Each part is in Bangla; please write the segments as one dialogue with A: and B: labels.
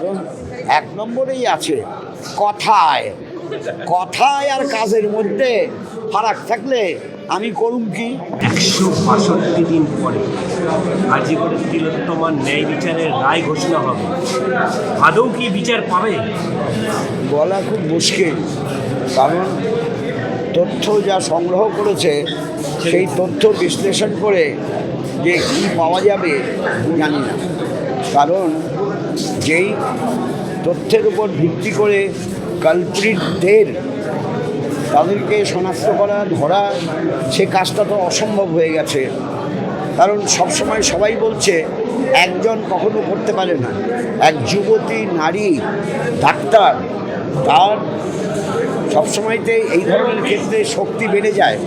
A: কারণ এক নম্বরেই আছে কথায়। কথায় আর কাজের মধ্যে ফারাক থাকলে আমি করুম কি?
B: একশো বাষট্টি দিন পরে আজিগড়ের তিলোত্তমার ন্যায় বিচারের রায় ঘোষণা হবে। আদৌ কি বিচার পাবে?
A: বলা খুব মুশকিল কারণ তথ্য যা সংগ্রহ করেছে সেই তথ্য বিশ্লেষণ করে যে কী পাওয়া যাবে জানি না। কারণ যেই তথ্যের উপর ভিত্তি করে কালপ্রিটদের তাদেরকে শনাক্ত করা, ধরা, সে কাজটা তো অসম্ভব হয়ে গেছে। কারণ সবসময় সবাই বলছে, একজন কখনো করতে পারে না। এক যুবতী, নারী, ডাক্তার, তার সবসময়তে এই ধরনের ক্ষেত্রে শক্তি বেড়ে যায়।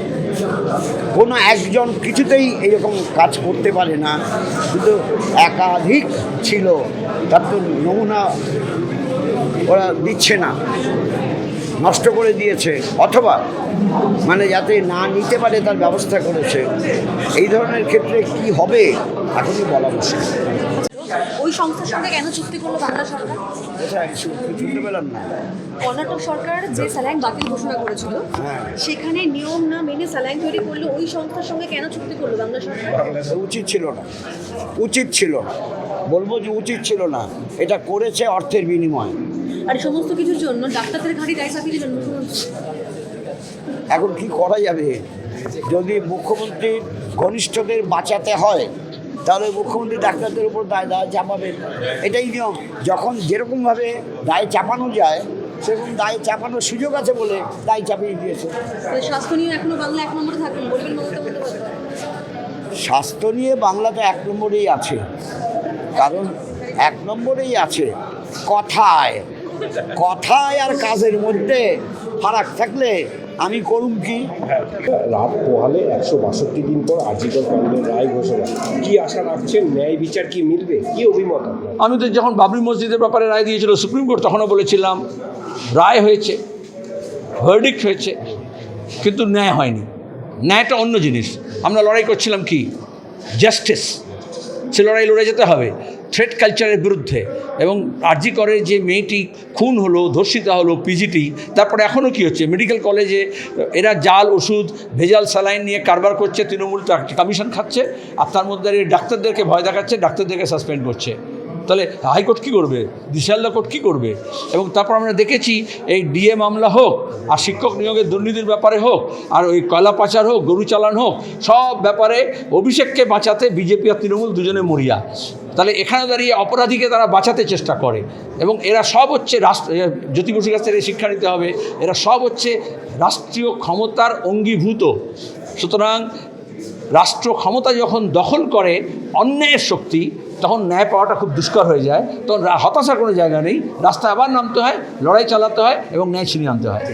A: কোনো একজন কিছুতেই এরকম কাজ করতে পারে না। কিন্তু একাধিক ছিল, তার তো নমুনা ওরা দিচ্ছে না, নষ্ট করে দিয়েছে। অথবা মানে যাতে না নিতে পারে তার ব্যবস্থা করেছে। এই ধরনের ক্ষেত্রে কি হবে, এখনই বলা মুশকিল।
C: ওই সংস্থার সঙ্গে কেন চুক্তি করল বাংলা সরকার? কর্ণাটক সরকার যে স্যালাইন বাতিল ঘোষণা করেছিল
A: হ্যাঁ।
C: সেখানে নিয়ম না মেনে স্যালাইন তৈরি করল ওই সংস্থার সঙ্গে কেন চুক্তি করল বাংলা সরকার?
A: উচিত ছিল না। উচিত ছিল। না বলব যে উচিত ছিল না। এটা করেছে অর্থের বিনিময়।
C: আর সমস্ত কিছুর জন্য ডাক্তারদের ঘাড়ি দায় চাপিয়ে দিলেন মুখ্যমন্ত্রী।
A: এখন কি করা যাবে? যদি মুখ্যমন্ত্রীর ঘনিষ্ঠদের বাঁচাতে হয় তাহলে মুখ্যমন্ত্রী ডাক্তারদের উপর দায় দায় চাপাবেন। এটাই নিয়ম। যখন যেরকমভাবে দায় চাপানো যায় সেরকম দায় চাপানোর সুযোগ আছে বলে দায় চাপিয়ে দিয়েছে।
C: স্বাস্থ্য নিয়ে এখনও বাংলা এক নম্বরে থাকবেন বলবেন
A: স্বাস্থ্য নিয়ে বাংলাতে এক নম্বরেই আছে। কারণ এক নম্বরেই আছে কথায়। কথায় আর কাজের মধ্যে ফারাক থাকলে আমি করুম কি?
D: রাত পোহালে একশো বাষট্টি দিন পর আজিকর কাণ্ডের রায় ঘোষণা। কি আশা রাখছেন? ন্যায় বিচার কি মিলবে? কি অভিমত
E: আমি তো যখন বাবরি মসজিদের ব্যাপারে রায় দিয়েছিল সুপ্রিম কোর্ট তখনও বলেছিলাম রায় হয়েছে ভার্ডিক্ট হয়েছে কিন্তু ন্যায় হয়নি। ন্যায়টা অন্য জিনিস। আমরা লড়াই করছিলাম কি? জাস্টিস সে লড়াই লড়ে যেতে হবে। থ্রেড কালচারের বিরুদ্ধে এবং আরজি করে যে মেয়েটি খুন হলো, ধর্ষিতা হলো, পিজিটি, তারপরে এখনও কি হচ্ছে? মেডিকেল কলেজে এরা জাল, ওষুধ, ভেজাল, স্যালাইন নিয়ে কারবার করছে, তৃণমূল কমিশন খাচ্ছে, আর তার মধ্যে ডাক্তারদেরকে ভয় দেখাচ্ছে, ডাক্তারদেরকে সাসপেন্ড করছে। তাহলে হাইকোর্ট কী করবে? দিশাল্লা কোর্ট কী করবে? এবং তারপর আমরা দেখেছি এই ডিএ মামলা হোক, আর শিক্ষক নিয়োগের দুর্নীতির ব্যাপারে হোক, আর ওই কয়লা পাচার হোক, গরু চালান হোক, সব ব্যাপারে অভিষেককে বাঁচাতে বিজেপি আর তৃণমূল দুজনে মরিয়া। তাহলে এখানে দাঁড়িয়ে অপরাধীকে তারা বাঁচাতে চেষ্টা করে। এবং এরা সব হচ্ছে রাষ্ট্র জ্যোতি বসুর কাছ থেকে শিক্ষা নিতে হবে। এরা সব হচ্ছে রাষ্ট্রীয় ক্ষমতার অঙ্গীভূত। সুতরাং রাষ্ট্র ক্ষমতা যখন দখল করে অন্যায়ের শক্তি, তখন ন্যায় পাওয়াটা খুব দুষ্কর হয়ে যায়। তখন হতাশার কোনো জায়গা নেই। রাস্তায় আবার নামতে হয়, লড়াই চালাতে হয় এবং ন্যায় ছিনিয়ে আনতে হয়।